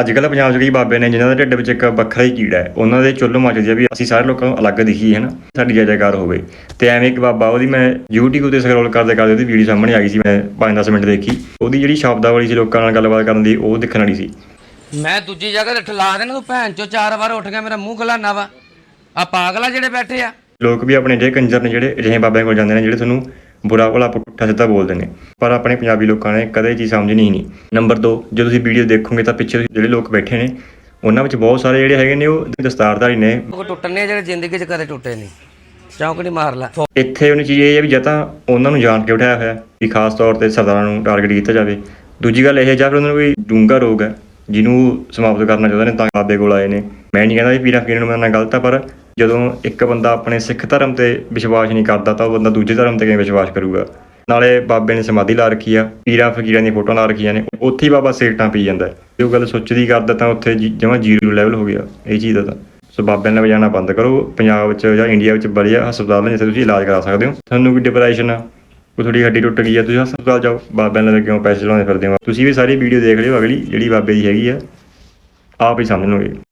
ਅੱਜ ਕੱਲ੍ਹ ਪੰਜਾਬ 'ਚ ਕਈ ਬਾਬੇ ਨੇ ਜਿਨ੍ਹਾਂ ਦੇ ਢਿੱਡ ਵਿੱਚ ਇੱਕ ਵੱਖਰਾ ਹੀ ਕੀੜਾ ਹੈ। ਉਹਨਾਂ ਦੇ ਚੁੱਲ੍ਹ ਮੱਚਦੀ ਆ ਵੀ ਅਸੀਂ ਸਾਰੇ ਲੋਕਾਂ ਨੂੰ ਅਲੱਗ ਦਿਖੀਏ ਹਨਾ ਸਾਡੀ ਜੈ ਜੈਕਾਰ ਹੋਵੇ। ਤੇ ਐਵੇਂ ਇੱਕ ਬਾਬਾ ਉਹਦੀ ਮੈਂ YouTube ਤੇ ਸਕਰੋਲ ਕਰਦੇ ਕਰਦੇ ਉਹਦੀ ਵੀਡੀਓ ਸਾਹਮਣੇ ਆ ਗਈ ਸੀ ਮੈਂ 5-10 ਮਿੰਟ ਦੇਖੀ। ਉਹਦੀ ਜਿਹੜੀ ਸ਼ਬਦਾਵਲੀ ਸੀ ਲੋਕਾਂ ਨਾਲ ਗੱਲਬਾਤ ਕਰਨ ਦੀ ਉਹ ਦੇਖਣ ਵਾਲੀ ਸੀ। ਮੈਂ ਦੂਜੀ ਜਗ੍ਹਾ ਤੇ ਠਲਾ ਦੇਣਾ ਤੂੰ ਭੈਣ ਚੋ ਚਾਰ ਵਾਰ ਉੱਠ ਗਿਆ ਮੇਰਾ ਮੂੰਹ ਖਲਾਨਾ ਵਾ। ਆ ਪਾਗਲਾ ਜਿਹੜੇ ਬੈਠੇ ਆ। ਲੋਕ ਵੀ ਆਪਣੇ ਜਿਹੜੇ ਕੰਜਰ ਨੇ ਜਿਹੜੇ ਅਜਿਹੇ ਬਾਬਿਆਂ ਕੋਲ ਜਾਂਦੇ ਨੇ ਜਿਹੜੇ ਤੁਹਾਨੂੰ ਬੁਰਾ ਭਲਾ ਪੁੱਠਾ ਸਿੱਧਾ ਬੋਲਦੇ ਨੇ ਪਰ ਆਪਣੇ ਪੰਜਾਬੀ ਲੋਕਾਂ ਨੇ ਕਦੇ ਇਹ ਚੀਜ਼ ਸਮਝਣੀ ਹੀ ਨਹੀਂ ਨੰਬਰ 2 ਜਦੋਂ ਤੁਸੀਂ ਵੀਡੀਓ ਦੇਖੋਗੇ ਤਾਂ ਪਿੱਛੇ ਜਿਹੜੇ ਲੋਕ ਬੈਠੇ ਨੇ ਉਹਨਾਂ ਵਿੱਚ ਬਹੁਤ ਸਾਰੇ ਜਿਹੜੇ ਹੈਗੇ ਨੇ ਉਹ ਦਸਤਾਰਧਾਰੀ ਨੇ। ਉਹ ਟੁੱਟਣੇ ਆ ਜਿਹੜੇ ਜ਼ਿੰਦਗੀ 'ਚ ਕਦੇ ਟੁੱਟੇ ਨਹੀਂ। ਚੌਂਕੜੀ ਮਾਰ ਲੈ। ਇੱਥੇ ਉਹਨੀ ਚੀਜ਼ ਇਹ ਹੈ ਵੀ ਜਾਂ ਤਾਂ ਉਹਨਾਂ ਨੂੰ ਜਾਣ ਕੇ ਉਠਾਇਆ ਹੋਇਆ ਵੀ ਖਾਸ ਤੌਰ ਤੇ ਸਰਦਾਰਾਂ ਨੂੰ ਟਾਰਗੇਟ ਕੀਤਾ ਜਾਵੇ। ਦੂਜੀ ਗੱਲ ਇਹ ਹੈ ਜਾਂ ਫਿਰ ਉਹਨਾਂ ਨੂੰ ਕੋਈ ਡੂੰਘਾ ਰੋਗ ਹੈ ਜਿਹਨੂੰ ਸਮਾਪਤ ਕਰਨਾ ਚਾਹੁੰਦੇ ਨੇ ਤਾਂ ਬਾਬੇ ਕੋਲ ਆਏ ਨੇ। ਮੈਂ ਨਹੀਂ ਕਹਿੰਦਾ ਵੀ ਪੀਰਾਂ ਫਕੀਰਾਂ ਨੂੰ ਮੰਨਣਾ ਗਲਤ ਹੈ ਪਰ ਜਦੋਂ ਇੱਕ ਬੰਦਾ ਆਪਣੇ ਸਿੱਖ ਧਰਮ ਤੇ ਵਿਸ਼ਵਾਸ ਨਹੀਂ ਕਰਦਾ, ਤਾਂ ਉਹ ਬੰਦਾ ਦੂਜੇ ਧਰਮ ਤੇ ਕਿਵੇਂ ਵਿਸ਼ਵਾਸ ਕਰੂਗਾ? ਨਾਲੇ ਬਾਬੇ ਨੇ ਸਮਾਧੀ ਲਾ ਰੱਖੀ ਆ, ਪੀਰਾਂ, ਫਕੀਰਾਂ ਦੀਆਂ ਫੋਟੋਆਂ ਲਾ ਰੱਖੀਆਂ ਨੇ, ਉੱਥੇ ਹੀ ਬਾਬਾ ਸੇਟਾਂ ਪੀ ਜਾਂਦਾ ਹੈ। ਜੇ ਉਹ ਗੱਲ ਸੋਚਦੀ ਕਰਦਾ ਤਾਂ ਉੱਥੇ ਜਮਾ ਜ਼ੀਰੋ ਲੈਵਲ ਹੋ ਗਿਆ, ਇਹ ਚੀਜ਼ ਦਾ ਤਾਂ। ਸੋ ਬਾਬਿਆਂ ਨਾਲ ਵਜਾਣਾ ਬੰਦ ਕਰੋ, ਪੰਜਾਬ ਵਿੱਚ ਜਾਂ ਇੰਡੀਆ ਵਿੱਚ ਵਧੀਆ ਹਸਪਤਾਲ ਨੇ ਜਿੱਥੇ ਤੁਸੀਂ ਇਲਾਜ ਕਰਾ ਸਕਦੇ ਹੋ। ਤੁਹਾਨੂੰ ਵੀ ਡਿਪਰੈਸ਼ਨ ਆ, ਕੋਈ ਤੁਹਾਡੀ ਹੱਡੀ ਟੁੱਟ ਗਈ ਆ, ਤੁਸੀਂ ਹਸਪਤਾਲ ਜਾਓ ਬਾਬਿਆਂ ਨਾਲ ਕਿਉਂ ਪੈਸੇ ਲਾਉਂਦੇ ਫਿਰਦੇ ਹੋ? ਤੁਸੀਂ ਵੀ ਸਾਰੀ ਵੀਡੀਓ ਦੇਖ ਲਿਓ, ਅਗਲੀ ਜਿਹੜੀ ਬਾਬੇ ਦੀ ਹੈਗੀ ਆ, ਆਪ ਹੀ ਸਮਝ ਲਓਗੇ।